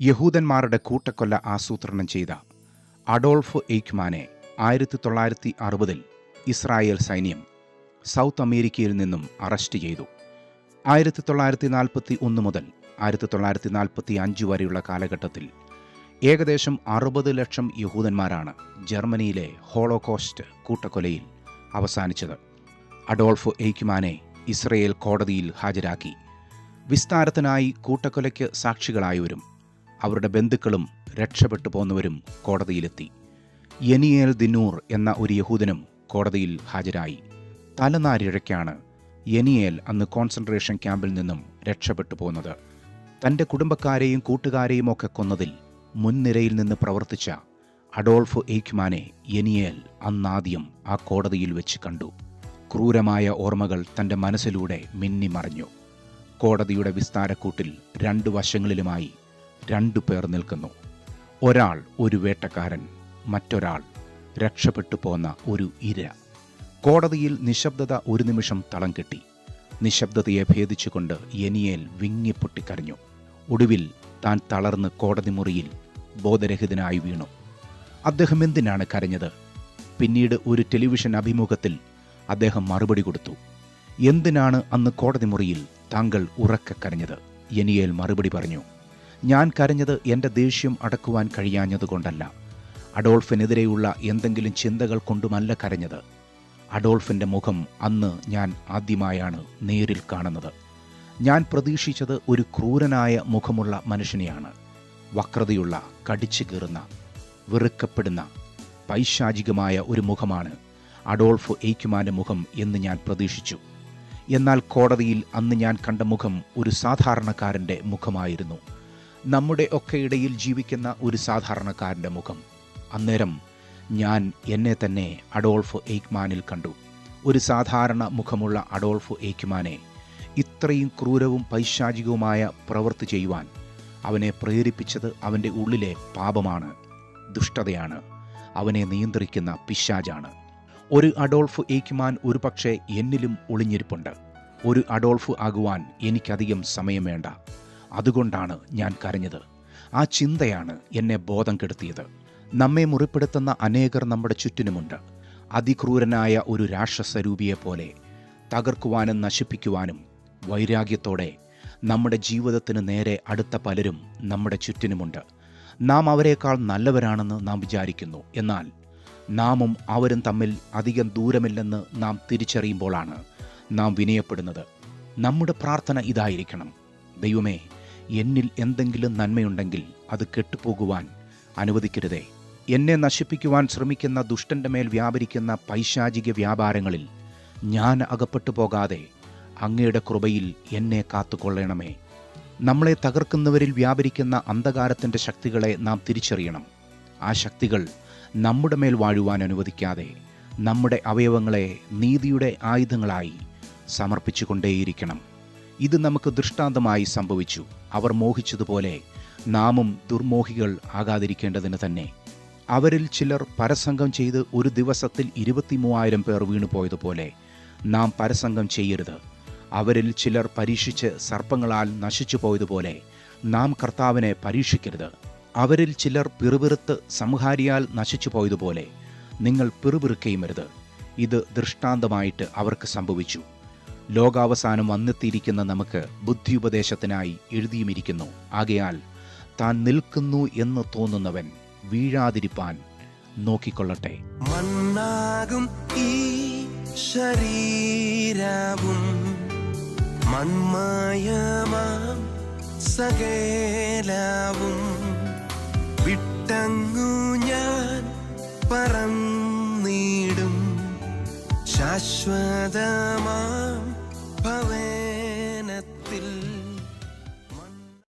യഹൂദന്മാരുടെ കൂട്ടക്കൊല്ല ആസൂത്രണം ചെയ്ത അഡോൾഫ് എയ്ക്മാനെ ആയിരത്തി തൊള്ളായിരത്തി അറുപതിൽ ഇസ്രായേൽ സൈന്യം സൗത്ത് അമേരിക്കയിൽ നിന്നും അറസ്റ്റ് ചെയ്തു. ആയിരത്തി തൊള്ളായിരത്തി നാൽപ്പത്തി ഒന്ന് മുതൽ ആയിരത്തി തൊള്ളായിരത്തി നാൽപ്പത്തി അഞ്ച് വരെയുള്ള കാലഘട്ടത്തിൽ ഏകദേശം അറുപത് ലക്ഷം യഹൂദന്മാരാണ് ജർമ്മനിയിലെ ഹോളോകോസ്റ്റ് കൂട്ടക്കൊലയിൽ അവസാനിച്ചത്. അഡോൾഫ് എയ്ക്മാനെ ഇസ്രയേൽ കോടതിയിൽ ഹാജരാക്കി. വിസ്താരത്തിനായി കൂട്ടക്കൊലയ്ക്ക് സാക്ഷികളായവരും അവരുടെ ബന്ധുക്കളും രക്ഷപ്പെട്ടു പോന്നവരും കോടതിയിലെത്തി. യനിയേൽ ദിനൂർ എന്ന ഒരു യഹൂദനും കോടതിയിൽ ഹാജരായി. തലനാരിഴയ്ക്കാണ് യനിയേൽ അന്ന് കോൺസെൻട്രേഷൻ ക്യാമ്പിൽ നിന്നും രക്ഷപ്പെട്ടു പോകുന്നത്. തന്റെ കുടുംബക്കാരെയും കൂട്ടുകാരെയും ഒക്കെ കൊന്നതിൽ മുൻനിരയിൽ നിന്ന് പ്രവർത്തിച്ച അഡോൾഫ് എയ്ക്മാനെ യനിയേൽ അന്നാദ്യം ആ കോടതിയിൽ വെച്ച് കണ്ടു. ക്രൂരമായ ഓർമ്മകൾ തന്റെ മനസ്സിലൂടെ മിന്നിമറിഞ്ഞു. കോടതിയുടെ വിസ്താരക്കൂട്ടിൽ രണ്ടു വശങ്ങളിലുമായി രണ്ടു പേർ നിൽക്കുന്നു. ഒരാൾ ഒരു വേട്ടക്കാരൻ മറ്റൊരാൾ രക്ഷപ്പെട്ടു പോന്ന ഒരു ഇര. കോടതിയിൽ നിശബ്ദത ഒരു നിമിഷം തളം കെട്ടി. നിശബ്ദതയെ ഭേദിച്ചുകൊണ്ട് യനിയേൽ വിങ്ങിപ്പൊട്ടിക്കരഞ്ഞു ഒടുവിൽ താൻ തളർന്ന് കോടതി മുറിയിൽ ബോധരഹിതനായി വീണു. അദ്ദേഹം എന്തിനാണ് കരഞ്ഞത്? പിന്നീട് ഒരു ടെലിവിഷൻ അഭിമുഖത്തിൽ അദ്ദേഹം മറുപടി കൊടുത്തു. എന്തിനാണ് അന്ന് കോടതി മുറിയിൽ താങ്കൾ ഉറക്ക കരഞ്ഞത്? യനിയേൽ മറുപടി പറഞ്ഞു. ഞാൻ കരഞ്ഞത് എന്റെ ദേഷ്യം അടക്കുവാൻ കഴിയാഞ്ഞതുകൊണ്ടല്ല. അഡോൾഫിനെതിരെയുള്ള എന്തെങ്കിലും ചിന്തകൾ കൊണ്ടുമല്ല കരഞ്ഞത്. അഡോൾഫിന്റെ മുഖം അന്ന് ഞാൻ ആദ്യമായാണ് നേരിൽ കാണുന്നത്. ഞാൻ പ്രതീക്ഷിച്ചത് ഒരു ക്രൂരനായ മുഖമുള്ള മനുഷ്യനെയാണ്. വക്രതയുള്ള കടിച്ചു കീറുന്ന വെറുക്കപ്പെടുന്ന പൈശാചികമായ ഒരു മുഖമാണ് അഡോൾഫ് എയ്ക്കുമാന്റെ മുഖം എന്ന് ഞാൻ പ്രതീക്ഷിച്ചു. എന്നാൽ കോടതിയിൽ അന്ന് ഞാൻ കണ്ട മുഖം ഒരു സാധാരണക്കാരന്റെ മുഖമായിരുന്നു. നമ്മുടെ ഒക്കെ ഇടയിൽ ജീവിക്കുന്ന ഒരു സാധാരണക്കാരന്റെ മുഖം. അന്നേരം ഞാൻ എന്നെ തന്നെ അഡോൾഫ് എയ്ക്മാനിൽ കണ്ടു. ഒരു സാധാരണ മുഖമുള്ള അഡോൾഫ് എയ്ക്മാനെ ഇത്രയും ക്രൂരവും പൈശാചികവുമായ പ്രവൃത്തി ചെയ്യുവാൻ അവനെ പ്രേരിപ്പിച്ചത് അവന്റെ ഉള്ളിലെ പാപമാണ് ദുഷ്ടതയാണ്. അവനെ നിയന്ത്രിക്കുന്ന പിശാജാണ് ഒരു അഡോൾഫ് ഏക്കുമാൻ ഒരു പക്ഷേ എന്നിലും ഒളിഞ്ഞിരിപ്പുണ്ട്. ഒരു അഡോൾഫ് ആകുവാൻ എനിക്കധികം സമയം വേണ്ട. അതുകൊണ്ടാണ് ഞാൻ കരഞ്ഞത്. ആ ചിന്തയാണ് എന്നെ ബോധം കെടുത്തിയത് നമ്മെ മുറിപ്പെടുത്തുന്ന അനേകർ നമ്മുടെ ചുറ്റിനുമുണ്ട്. അതിക്രൂരനായ ഒരു രാക്ഷസരൂപിയെ പോലെ തകർക്കുവാനും നശിപ്പിക്കുവാനും വൈരാഗ്യത്തോടെ നമ്മുടെ ജീവിതത്തിന് നേരെ അടുത്ത പലരും നമ്മുടെ ചുറ്റിനുമുണ്ട്. നാം അവരെക്കാൾ നല്ലവരാണെന്ന് നാം വിചാരിക്കുന്നു. എന്നാൽ നാമും അവരും തമ്മിൽ അധികം ദൂരമില്ലെന്ന് നാം തിരിച്ചറിയുമ്പോഴാണ് നാം വിനയപ്പെടുന്നത്. നമ്മുടെ പ്രാർത്ഥന ഇതായിരിക്കണം. ദൈവമേ എന്നിൽ എന്തെങ്കിലും നന്മയുണ്ടെങ്കിൽ അത് കെട്ടുപോകുവാൻ അനുവദിക്കരുതേ. എന്നെ നശിപ്പിക്കുവാൻ ശ്രമിക്കുന്ന ദുഷ്ടന്റെ മേൽ വ്യാപരിക്കുന്ന പൈശാചിക വ്യാപാരങ്ങളിൽ ഞാൻ അകപ്പെട്ടു പോകാതെ അങ്ങയുടെ കൃപയിൽ എന്നെ കാത്തുകൊള്ളണമേ. നമ്മളെ തകർക്കുന്നവരിൽ വ്യാപരിക്കുന്ന അന്ധകാരത്തിന്റെ ശക്തികളെ നാം തിരിച്ചറിയണം. ആ ശക്തികൾ നമ്മുടെ മേൽ വാഴുവാൻ അനുവദിക്കാതെ നമ്മുടെ അവയവങ്ങളെ നീതിയുടെ ആയുധങ്ങളായി സമർപ്പിച്ചുകൊണ്ടേയിരിക്കണം. ഇത് നമുക്ക് ദൃഷ്ടാന്തമായി സംഭവിച്ചു. അവർ മോഹിച്ചതുപോലെ നാമും ദുർമോഹികൾ ആകാതിരിക്കേണ്ടതിന് തന്നെ. അവരിൽ ചിലർ പരസംഗം ചെയ്ത് ഒരു ദിവസത്തിൽ ഇരുപത്തിമൂവായിരം പേർ വീണുപോയതുപോലെ നാം പരസംഗം ചെയ്യരുത്. അവരിൽ ചിലർ പരീക്ഷിച്ച് സർപ്പങ്ങളാൽ നശിച്ചു പോയതുപോലെ നാം കർത്താവിനെ പരീക്ഷിക്കരുത്. അവരിൽ ചിലർ പിറുപിറുത്ത് സംഹാരിയാൽ നശിച്ചു പോയതുപോലെ നിങ്ങൾ പിറുപിറുക്കയുമരുത് ഇത് ദൃഷ്ടാന്തമായിട്ട് അവർക്ക് സംഭവിച്ചു. ലോകാവസാനം വന്നെത്തിയിരിക്കുന്ന നമുക്ക് ബുദ്ധിയുപദേശത്തിനായി എഴുതിയുമിരിക്കുന്നു. ആകയാൽ താൻ നിൽക്കുന്നു എന്ന് തോന്നുന്നവൻ വീഴാതിരിപ്പാൻ നോക്കിക്കൊള്ളട്ടെ. മണ്ണാകും ഈ ശരീരവും. മൺമയമാം സകേലാവും. വിട്ടങ്ങു ഞാൻ 说的梦